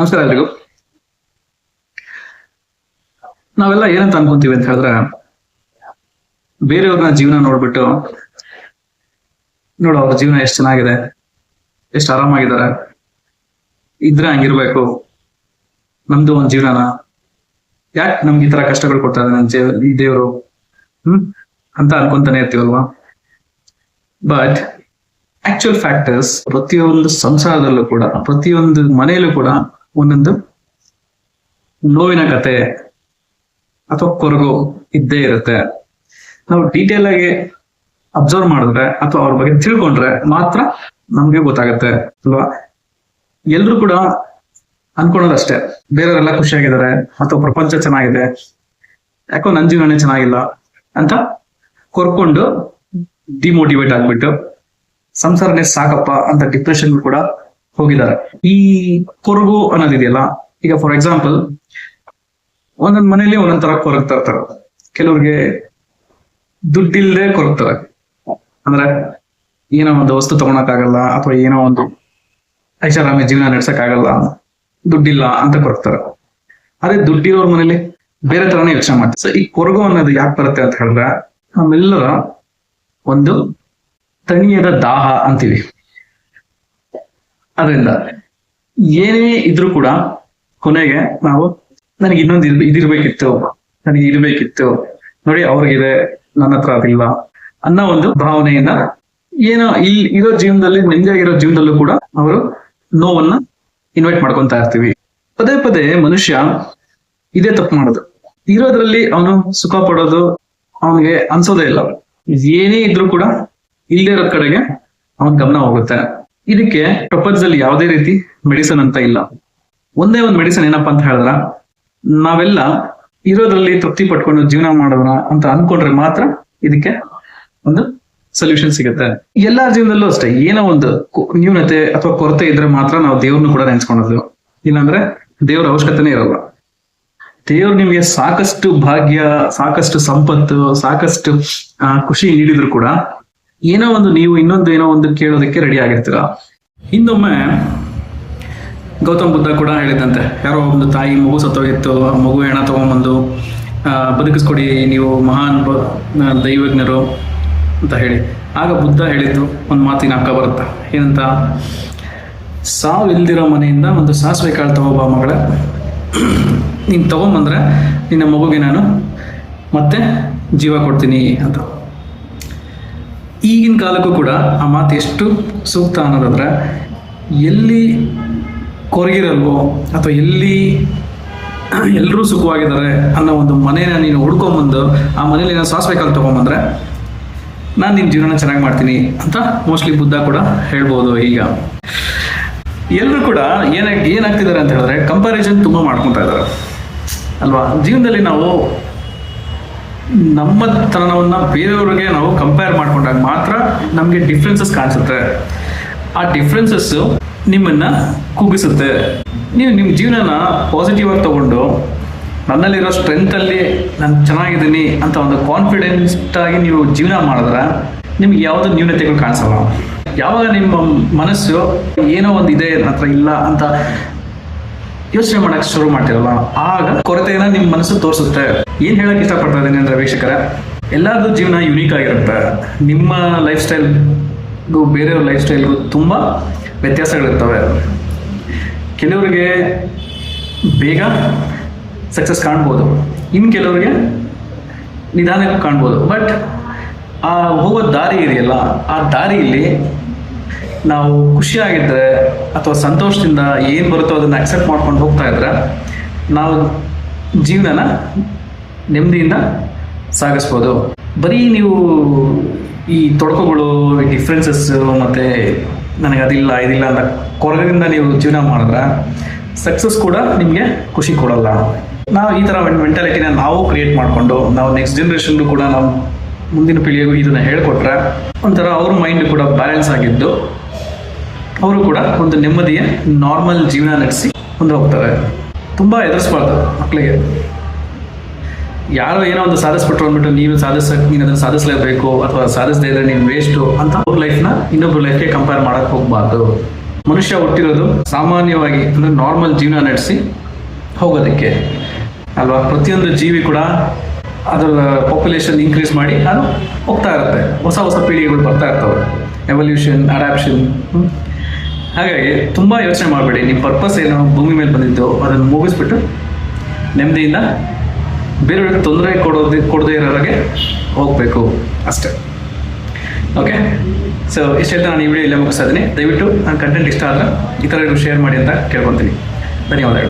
ನಮಸ್ಕಾರ ಎಲ್ರಿಗೂ. ನಾವೆಲ್ಲ ಏನಂತ ಅನ್ಕೊಂತೀವಿ ಅಂತ ಹೇಳಿದ್ರೆ, ಬೇರೆಯವ್ರನ್ನ ಜೀವನ ನೋಡ್ಬಿಟ್ಟು, ನೋಡು ಅವ್ರ ಜೀವನ ಎಷ್ಟು ಚೆನ್ನಾಗಿದೆ, ಎಷ್ಟು ಆರಾಮಾಗಿದ್ದಾರೆ, ಇದ್ರೆ ಹಂಗಿರ್ಬೇಕು, ನಮ್ದು ಒಂದ್ ಜೀವನನ. ಯಾಕೆ ನಮ್ಗೆ ಈ ತರ ಕಷ್ಟಗಳು ಕೊಡ್ತಾ ನನ್ನ ಈ ದೇವರು? ಹ್ಮ್? ಅಂತ ಅನ್ಕೊಂತಾನೆ ಇರ್ತೀವಲ್ವಾ? ಬಟ್ ಆಕ್ಚುಯಲ್ ಫ್ಯಾಕ್ಟರ್ಸ್ ಪ್ರತಿಯೊಂದು ಸಂಸಾರದಲ್ಲೂ ಕೂಡ, ಪ್ರತಿಯೊಂದು ಮನೆಯಲ್ಲೂ ಕೂಡ ಒಂದೊಂದು ನೋವಿನ ಕತೆ ಅಥವಾ ಕೊರಗು ಇದ್ದೇ ಇರುತ್ತೆ. ನಾವು ಡೀಟೇಲ್ ಆಗಿ ಅಬ್ಸರ್ವ್ ಮಾಡಿದ್ರೆ ಅಥವಾ ಅವ್ರ ಬಗ್ಗೆ ತಿಳ್ಕೊಂಡ್ರೆ ಮಾತ್ರ ನಮ್ಗೆ ಗೊತ್ತಾಗುತ್ತೆ, ಅಲ್ವಾ? ಎಲ್ರು ಕೂಡ ಅನ್ಕೊಳೋದಷ್ಟೇ ಬೇರೆಯವರೆಲ್ಲ ಖುಷಿಯಾಗಿದ್ದಾರೆ ಅಥವಾ ಪ್ರಪಂಚ ಚೆನ್ನಾಗಿದೆ. ಯಾಕೋ ನನ್ ಜೀವನನೇ ಚೆನ್ನಾಗಿಲ್ಲ ಅಂತ ಕೊರ್ಕೊಂಡು ಡಿಮೋಟಿವೇಟ್ ಆಗ್ಬಿಟ್ಟು, ಸಂಸಾರನೇ ಸಾಕಪ್ಪ ಅಂತ ಡಿಪ್ರೆಷನ್ ಕೂಡ ಹೋಗಿದ್ದಾರೆ. ಈ ಕೊರಗು ಅನ್ನೋದಿದೆಯಲ್ಲ, ಈಗ ಫಾರ್ ಎಕ್ಸಾಂಪಲ್ ಒಂದೊಂದ್ ಮನೇಲಿ ಒಂದೊಂದ್ ತರ ಕೊರಗ್ತಾ ಇರ್ತಾರೆ ಕೆಲವ್ರಿಗೆ ದುಡ್ಡಿಲ್ದೆ ಕೊರಗ್ತಾರೆ ಅಂದ್ರೆ ಏನೋ ಒಂದು ವಸ್ತು ತಗೊಳಕ್ಕಾಗಲ್ಲ, ಅಥವಾ ಏನೋ ಒಂದು ಐಷಾರಾಮಿ ಜೀವನ ನಡ್ಸಕ್ ಆಗಲ್ಲ ದುಡ್ಡಿಲ್ಲ ಅಂತ ಕೊರಗ್ತಾರೆ ಅದೇ ದುಡ್ಡಿರೋರ್ ಮನೇಲಿ ಬೇರೆ ತರನೇ ಯೋಚನೆ ಮಾಡ್ತಾರೆ. ಸೊ ಈ ಕೊರಗು ಅನ್ನೋದು ಯಾಕೆ ಬರುತ್ತೆ ಅಂತ ಹೇಳಿದ್ರೆ, ನಮ್ಮೆಲ್ಲರ ಒಂದು ತಣಿಯದ ದಾಹ ಅಂತೀವಿ. ಅದರಿಂದ ಏನೇ ಇದ್ರೂ ಕೂಡ ಕೊನೆಗೆ ನಾವು ನನಗೆ ಇನ್ನೊಂದು ಇದ್- ಇದಿರ್ಬೇಕಿತ್ತು ನನಗೆ ಇರ್ಬೇಕಿತ್ತು. ನೋಡಿ, ಅವ್ರಿಗಿದೆ, ನನ್ನ ಹತ್ರ ಅದಿಲ್ಲ ಅನ್ನೋ ಒಂದು ಭಾವನೆಯಿಂದ ಏನೋ ಇಲ್ಲಿ ಇರೋ ಜೀವನದಲ್ಲಿ ನೆಮ್ಮದಿಯಾಗಿರೋ ಜೀವನದಲ್ಲೂ ಕೂಡ ಅವರು ನೋವನ್ನ ಇನ್ವೈಟ್ ಮಾಡ್ಕೊಂತ ಇರ್ತೀವಿ. ಪದೇ ಪದೇ ಮನುಷ್ಯ ಇದೇ ತಪ್ಪು ಮಾಡೋದು. ಇರೋದ್ರಲ್ಲಿ ಅವನು ಸುಖ ಪಡೋದು ಅವನಿಗೆ ಅನ್ಸೋದೇ ಇಲ್ಲ. ಏನೇ ಇದ್ರೂ ಕೂಡ ಇಲ್ಲದೆ ಇರೋ ಕಡೆಗೆ ಅವನ್ ಗಮನ ಹೋಗುತ್ತೆ. ಇದಕ್ಕೆ ಪ್ರಪಂಚದಲ್ಲಿ ಯಾವುದೇ ರೀತಿ ಮೆಡಿಸನ್ ಅಂತ ಇಲ್ಲ. ಒಂದೇ ಒಂದು ಮೆಡಿಸನ್ ಏನಪ್ಪಾ ಅಂತ ಹೇಳಿದ್ರ, ನಾವೆಲ್ಲ ಇರೋದ್ರಲ್ಲಿ ತೃಪ್ತಿ ಪಟ್ಕೊಂಡು ಜೀವನ ಮಾಡೋಣ ಅಂತ ಅನ್ಕೊಂಡ್ರೆ ಮಾತ್ರ ಇದಕ್ಕೆ ಒಂದು ಸೊಲ್ಯೂಷನ್ ಸಿಗುತ್ತೆ. ಎಲ್ಲಾ ಜೀವನದಲ್ಲೂ ಅಷ್ಟೇ, ಏನೋ ಒಂದು ನ್ಯೂನತೆ ಅಥವಾ ಕೊರತೆ ಇದ್ರೆ ಮಾತ್ರ ನಾವು ದೇವ್ರನ್ನ ಕೂಡ ನೆನ್ಸ್ಕೊಳೋದು ಇಲ್ಲಾಂದ್ರೆ ದೇವ್ರ ಅವಶ್ಯಕತೆನೇ ಇರಲ್ಲ. ದೇವ್ರು ನಿಮ್ಗೆ ಸಾಕಷ್ಟು ಭಾಗ್ಯ, ಸಾಕಷ್ಟು ಸಂಪತ್ತು, ಸಾಕಷ್ಟು ಖುಷಿ ನೀಡಿದ್ರು ಕೂಡ ಏನೋ ಒಂದು ನೀವು ಇನ್ನೊಂದು ಏನೋ ಒಂದು ಕೇಳೋದಕ್ಕೆ ರೆಡಿ ಆಗಿರ್ತೀರ. ಇನ್ನೊಮ್ಮೆ ಗೌತಮ್ ಬುದ್ಧ ಕೂಡ ಹೇಳಿದಂತೆ, ಯಾರೋ ಒಂದು ತಾಯಿ ಮಗು ಸತ್ತೋಗಿತ್ತು, ಆ ಮಗು ಹೆಣ ತಗೊಂಬಂದು ಬದುಕಿಸ್ಕೊಡಿ, ನೀವು ಮಹಾನ್ ದೈವಜ್ಞರು ಅಂತ ಹೇಳಿ. ಆಗ ಬುದ್ಧ ಹೇಳಿದ್ದು, ಒಂದು ಮಾತಿನ ಅಕ್ಕ ಬರುತ್ತೆ? ಏನಂತ ಸಾವು ಇಲ್ದಿರೋ ಮನೆಯಿಂದ ಒಂದು ಸಾಸಿವೆ ಕಾಳು ತಗೋಬಾ ಮಗಳ. ನೀನು ತಗೊಂಬಂದ್ರೆ ನಿನ್ನ ಮಗುಗೆ ನಾನು ಮತ್ತೆ ಜೀವ ಕೊಡ್ತೀನಿ ಅಂತ. ಈಗಿನ ಕಾಲಕ್ಕೂ ಕೂಡ ಆ ಮಾತು ಎಷ್ಟು ಸೂಕ್ತ ಅನ್ನೋದಾದ್ರೆ ಎಲ್ಲಿ ಕೊರಗಿರಲ್ವೋ ಅಥವಾ ಎಲ್ಲಿ ಎಲ್ಲರೂ ಸುಖವಾಗಿದ್ದಾರೆ ಅನ್ನೋ ಒಂದು ಮನೇನ ನೀನು ಹುಡ್ಕೊಂಬಂದು ಆ ಮನೇಲಿ ನಾನು ಸಾಸಿವೆ ಕಾಲು ತೊಗೊಂಬಂದ್ರೆ ನಾನು ನಿನ್ನ ಜೀವನ ಚೆನ್ನಾಗಿ ಮಾಡ್ತೀನಿ ಅಂತ ಮೋಸ್ಟ್ಲಿ ಬುದ್ಧ ಕೂಡ ಹೇಳ್ಬೋದು ಈಗ. ಎಲ್ಲರೂ ಕೂಡ ಏನಾಗಿ ಏನಾಗ್ತಿದ್ದಾರೆ ಅಂತ ಹೇಳಿದ್ರೆ ಕಂಪ್ಯಾರಿಸನ್ ತುಂಬ ಮಾಡ್ಕೊತಾ ಇದ್ದಾರೆ. ಅಲ್ವಾ? ಜೀವನದಲ್ಲಿ ನಾವು ನಮ್ಮ ತನವನ್ನ ಬೇರೆಯವ್ರಿಗೆ ನಾವು ಕಂಪೇರ್ ಮಾಡ್ಕೊಂಡಾಗ ಮಾತ್ರ ನಮಗೆ ಡಿಫ್ರೆನ್ಸಸ್ ಕಾಣಿಸುತ್ತೆ. ಆ ಡಿಫ್ರೆನ್ಸಸ್ಸು ನಿಮ್ಮನ್ನ ಕುಗ್ಗಿಸುತ್ತೆ. ನೀವು ನಿಮ್ಮ ಜೀವನನ ಪಾಸಿಟಿವ್ ಆಗಿ ತಗೊಂಡು, ನನ್ನಲ್ಲಿರೋ ಸ್ಟ್ರೆಂತಲ್ಲಿ ನಾನು ಚೆನ್ನಾಗಿದ್ದೀನಿ ಅಂತ ಒಂದು ಕಾನ್ಫಿಡೆನ್ಸ್ ಆಗಿ ನೀವು ಜೀವನ ಮಾಡಿದ್ರೆ ನಿಮ್ಗೆ ಯಾವುದೋ ನ್ಯೂನತೆಗಳು ಕಾಣಿಸಲ್ಲ. ಯಾವಾಗ ನಿಮ್ಮ ಮನಸ್ಸು ಏನೋ ಒಂದು ಇದೆ, ನನ್ನ ಹತ್ರ ಇಲ್ಲ ಅಂತ ಯೋಚನೆ ಮಾಡಕ್ ಶುರು ಮಾಡ್ತಿರಲ್ಲ, ಆಗ ಕೊರತೆಯನ್ನು ನಿಮ್ಮ ಮನಸ್ಸು ತೋರಿಸುತ್ತೆ. ಏನ್ ಹೇಳಕ್ಕೆ ಇಷ್ಟಪಡ್ತಾ ಇದ್ದೀನಿ ಅಂದರೆ ವೀಕ್ಷಕರ, ಎಲ್ಲಾರ್ದು ಜೀವನ ಯುನೀಕ್ ಆಗಿರುತ್ತೆ. ನಿಮ್ಮ ಲೈಫ್ ಸ್ಟೈಲ್ಗೂ ಬೇರೆಯವ್ರ ಲೈಫ್ ಸ್ಟೈಲ್ಗೂ ತುಂಬಾ ವ್ಯತ್ಯಾಸಗಳಿರ್ತವೆ. ಕೆಲವರಿಗೆ ಬೇಗ ಸಕ್ಸಸ್ ಕಾಣ್ಬೋದು. ಇನ್ನು ಕೆಲವರಿಗೆ ನಿಧಾನಕ್ಕೆ ಕಾಣ್ಬೋದು. ಬಟ್ ಆ ಹೋಗೋ ದಾರಿ ಇದೆಯಲ್ಲ, ಆ ದಾರಿಯಲ್ಲಿ ನಾವು ಖುಷಿಯಾಗಿದ್ದರೆ ಅಥವಾ ಸಂತೋಷದಿಂದ ಏನು ಬರುತ್ತೋ ಅದನ್ನು ಅಕ್ಸೆಪ್ಟ್ ಮಾಡ್ಕೊಂಡು ಹೋಗ್ತಾ ಇದ್ರೆ, ನಾವು ಜೀವನನ ನೆಮ್ಮದಿಯಿಂದ ಸಾಗಿಸ್ಬೋದು. ಬರೀ ನೀವು ಈ ತೊಡಕುಗಳು ಡಿಫ್ರೆನ್ಸಸ್ ಮತ್ತು ನನಗೆ ಅದಿಲ್ಲ, ಇದಿಲ್ಲ ಅಂತ ಕೊರಗದಿಂದ ನೀವು ಜೀವನ ಮಾಡಿದ್ರೆ ಸಕ್ಸಸ್ ಕೂಡ ನಿಮಗೆ ಖುಷಿ ಕೊಡಲ್ಲ. ನಾವು ಈ ಥರ ಮೆಂಟಾಲಿಟಿನ ನಾವು ಕ್ರಿಯೇಟ್ ಮಾಡಿಕೊಂಡು, ನಾವು ನೆಕ್ಸ್ಟ್ ಜನ್ರೇಷನ್ಗೂ ಕೂಡ ನಾವು ಮುಂದಿನ ಪೀಳಿಗೆಗೂ ಇದನ್ನು ಹೇಳ್ಕೊಟ್ರೆ ಒಂಥರ ಅವ್ರ ಮೈಂಡ್ ಕೂಡ ಬ್ಯಾಲೆನ್ಸ್ ಆಗಿದ್ದು, ಅವರು ಕೂಡ ಒಂದು ನೆಮ್ಮದಿಯ ನಾರ್ಮಲ್ ಜೀವನ ನಡೆಸಿ ಮುಂದೆ ಹೋಗ್ತಾರೆ. ತುಂಬ ಎದುರಿಸ್ಬಾರ್ದು ಮಕ್ಕಳಿಗೆ ಯಾರೋ ಏನೋ ಒಂದು ಸಾಧಿಸ್ಬಿಟ್ರು ಅಂದ್ಬಿಟ್ಟು ನೀವು ಸಾಧಿಸಕ್ ನೀನು ಅದನ್ನು ಸಾಧಿಸಲೇಬೇಕು ಅಥವಾ ಸಾಧಿಸದೇ ಇದ್ರೆ ನೀನು ವೇಸ್ಟು ಅಂತ ಅವ್ರ ಲೈಫ್ನ ಇನ್ನೊಬ್ರ ಲೈಫ್ಗೆ ಕಂಪೇರ್ ಮಾಡಕ್ ಹೋಗ್ಬಾರ್ದು. ಮನುಷ್ಯ ಹುಟ್ಟಿರೋದು ಸಾಮಾನ್ಯವಾಗಿ ಅಂದರೆ ನಾರ್ಮಲ್ ಜೀವನ ನಡೆಸಿ ಹೋಗೋದಕ್ಕೆ. ಅಲ್ವಾ? ಪ್ರತಿಯೊಂದು ಜೀವಿ ಕೂಡ ಅದರ ಪಾಪ್ಯುಲೇಷನ್ ಇನ್ಕ್ರೀಸ್ ಮಾಡಿ ಅದು ಹೋಗ್ತಾ ಇರುತ್ತೆ. ಹೊಸ ಹೊಸ ಪೀಳಿಗೆಗಳು ಬರ್ತಾ ಇರ್ತವೆ. ಎವಲ್ಯೂಷನ್ ಅಡಾಪ್ಷನ್ ಹಾಗಾಗಿ ತುಂಬ ಯೋಚನೆ ಮಾಡಬೇಡಿ. ನಿಮ್ಮ ಪರ್ಪಸ್ ಏನು? ಭೂಮಿ ಮೇಲೆ ಬಂದಿದ್ದು, ಅದನ್ನು ಮುಗಿಸ್ಬಿಟ್ಟು ನೆಮ್ಮದಿಯಿಂದ ಬೇರೆಯವ್ರಿಗೆ ತೊಂದರೆ ಕೊಡೋದು, ಕೊಡದೇ ಇರೋರಿಗೆ ಹೋಗಬೇಕು. ಅಷ್ಟೇ. ಓಕೆ ಸೊ ಇಷ್ಟು ನಾನು ಈ ವಿಡಿಯೋ ಇಲ್ಲೇ ಮುಗಿಸ್ತಾ ಇದ್ದೀನಿ. ದಯವಿಟ್ಟು ನನ್ನ ಕಂಟೆಂಟ್ ಇಷ್ಟ ಆದರೆ ಇತರರಿಗೂ ಶೇರ್ ಮಾಡಿ ಅಂತ ಕೇಳ್ಕೊತೀನಿ. ಧನ್ಯವಾದಗಳು.